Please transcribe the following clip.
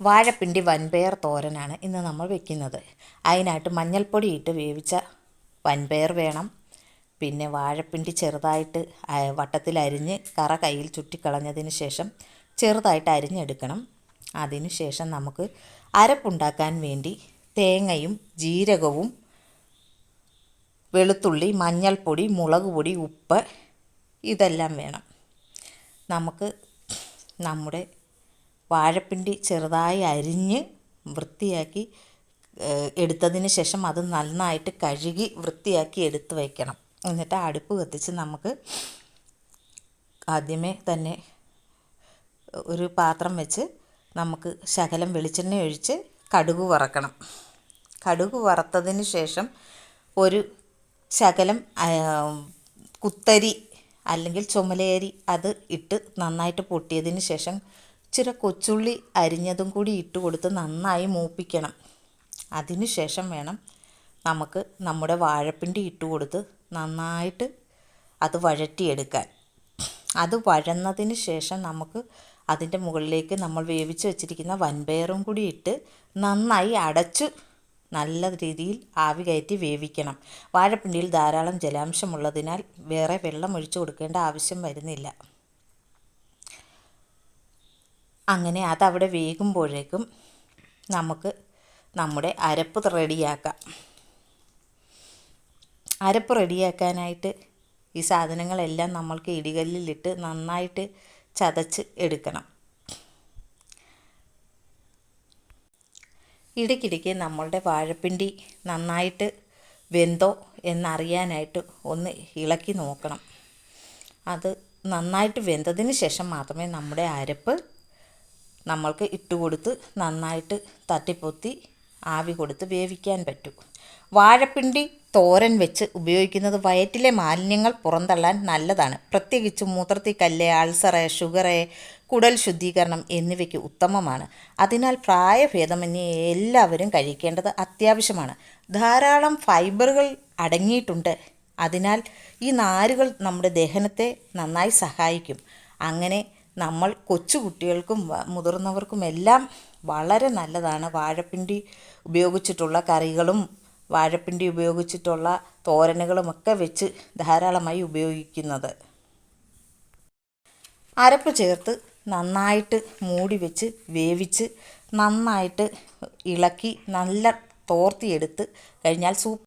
വാഴപ്പിണ്ടി വൻപയർ തോരനാണ് ഇന്ന് നമ്മൾ വെക്കുന്നത്. അതിനായിട്ട് മഞ്ഞൾപ്പൊടി ഇട്ട് വേവിച്ച വൻപയർ വേണം. പിന്നെ വാഴപ്പിണ്ടി ചെറുതായിട്ട് വട്ടത്തിൽ അരിഞ്ഞ് കറ കയ്യിൽ ചുറ്റിക്കളഞ്ഞതിന് ശേഷം ചെറുതായിട്ട് അരിഞ്ഞെടുക്കണം. അതിന് ശേഷം നമുക്ക് അരപ്പുണ്ടാക്കാൻ വേണ്ടി തേങ്ങയും ജീരകവും വെളുത്തുള്ളി മഞ്ഞൾപ്പൊടി മുളക് പൊടി ഉപ്പ് ഇതെല്ലാം വേണം. നമുക്ക് നമ്മുടെ വാഴപ്പിണ്ടി ചെറുതായി അരിഞ്ഞ് വൃത്തിയാക്കി എടുത്തതിന് ശേഷം അത് നന്നായിട്ട് കഴുകി വൃത്തിയാക്കി എടുത്ത് വയ്ക്കണം എന്നിട്ട് അടുപ്പ് കത്തിച്ച് നമുക്ക് ആദ്യമേ തന്നെ ഒരു പാത്രം വെച്ച് നമുക്ക് ശകലം വെളിച്ചെണ്ണ ഒഴിച്ച് കടുക് വറക്കണം. കടുക് വറുത്തതിന് ശേഷം ഒരു ശകലം കുത്തരി അല്ലെങ്കിൽ ചുമലയരി അത് ഇട്ട് നന്നായിട്ട് പൊട്ടിയതിന് ശേഷം ഇച്ചിരി കൊച്ചുള്ളി അരിഞ്ഞതും കൂടി ഇട്ട് കൊടുത്ത് നന്നായി മൂപ്പിക്കണം. അതിന് ശേഷം വേണം നമുക്ക് നമ്മുടെ വാഴപ്പിണ്ടി ഇട്ട് കൊടുത്ത് നന്നായിട്ട് അത് വഴറ്റിയെടുക്കാൻ. അത് വഴന്നതിന് ശേഷം നമുക്ക് അതിന്റെ മുകളിലേക്ക് നമ്മൾ വേവിച്ച് വെച്ചിരിക്കുന്ന വൻപയറും കൂടി ഇട്ട് നന്നായി അടച്ചു നല്ല രീതിയിൽ ആവി കയറ്റി വേവിക്കണം. വാഴപ്പിണ്ടിയിൽ ധാരാളം ജലാംശമുള്ളതിനാൽ വേറെ വെള്ളം ഒഴിച്ചു കൊടുക്കേണ്ട ആവശ്യം വരുന്നില്ല. അങ്ങനെ അതവിടെ വേകുമ്പോഴേക്കും നമുക്ക് നമ്മുടെ അരപ്പ് റെഡിയാക്കാം. അരപ്പ് റെഡിയാക്കാനായിട്ട് ഈ സാധനങ്ങളെല്ലാം നമ്മൾക്ക് ഇടികല്ലിലിട്ട് നന്നായിട്ട് ചതച്ച് എടുക്കണം. ഇടയ്ക്കിടയ്ക്ക് നമ്മളുടെ വാഴപ്പിണ്ടി നന്നായിട്ട് വെന്തോ എന്നറിയാനായിട്ട് ഒന്ന് ഇളക്കി നോക്കണം. അത് നന്നായിട്ട് വെന്തതിന് ശേഷം മാത്രമേ നമ്മുടെ അരപ്പ് നമ്മൾക്ക് ഇട്ട് കൊടുത്ത് നന്നായിട്ട് തട്ടിപ്പൊത്തി ആവി കൊടുത്ത് വേവിക്കാൻ പറ്റൂ. വാഴപ്പിണ്ടി തോരൻ വെച്ച് ഉപയോഗിക്കുന്നത് വയറ്റിലെ മാലിന്യങ്ങൾ പുറന്തള്ളാൻ നല്ലതാണ്. പ്രത്യേകിച്ച് മൂത്രത്തി കല്ല് അൾസറ് ഷുഗറ് കുടൽ ശുദ്ധീകരണം എന്നിവയ്ക്ക് ഉത്തമമാണ്. അതിനാൽ പ്രായഭേദമന്യേ എല്ലാവരും കഴിക്കേണ്ടത് അത്യാവശ്യമാണ്. ധാരാളം ഫൈബറുകൾ അടങ്ങിയിട്ടുണ്ട്. അതിനാൽ ഈ നാരുകൾ നമ്മുടെ ദഹനത്തെ നന്നായി സഹായിക്കും. അങ്ങനെ നമ്മൾ കൊച്ചു കുട്ടികൾക്കും മുതിർന്നവർക്കും എല്ലാം വളരെ നല്ലതാണ്. വാഴപ്പിണ്ടി ഉപയോഗിച്ചിട്ടുള്ള കറികളും വാഴപ്പിണ്ടി ഉപയോഗിച്ചിട്ടുള്ള തോരനുകളുമൊക്കെ വെച്ച് ധാരാളമായി ഉപയോഗിക്കുന്നത്. അരപ്പ് ചേർത്ത് നന്നായിട്ട് മൂടി വെച്ച് വേവിച്ച് നന്നായിട്ട് ഇളക്കി നല്ല തോർത്തിയെടുത്ത് കഴിഞ്ഞാൽ സൂപ്പ്